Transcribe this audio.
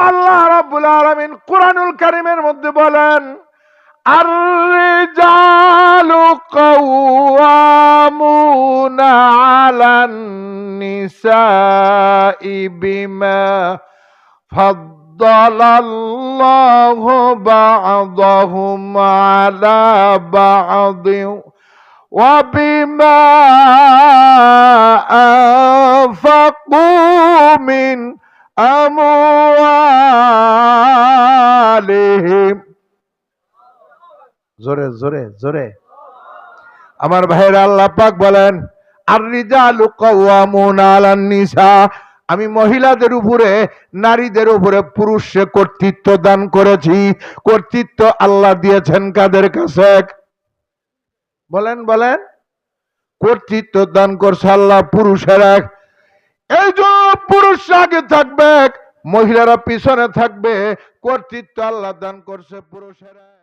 আল্লাহ রাব্বুল আলামিন কোরআনুল কারীমের মধ্যে বলেন আর রিজালু কাওয়ামুনা আলান নিসাই বিমা فضل الله بعضهم على بعض وبما أنفقوا من আমওয়ালিহিম জোরে জোরে জোরে। আমার ভাইয়ের আল্লাহ পাক বলেন আর রিজালু কাওয়ামুনা নিসা। আমি মহিলাদের উপরে, নারীদের উপরে পুরুষে কর্তৃত্ব দান করেছি। কর্তৃত্ব আল্লাহ দিয়েছেন কাদের কাছে? বলেন বলেন। কর্তৃত্ব দান করছে আল্লাহ পুরুষের এক। এই জন্য পুরুষ আগে থাকবে মহিলারা পিছনে থাকবে। কর্তৃত্ব আল্লাহ দান করছে পুরুষেরা।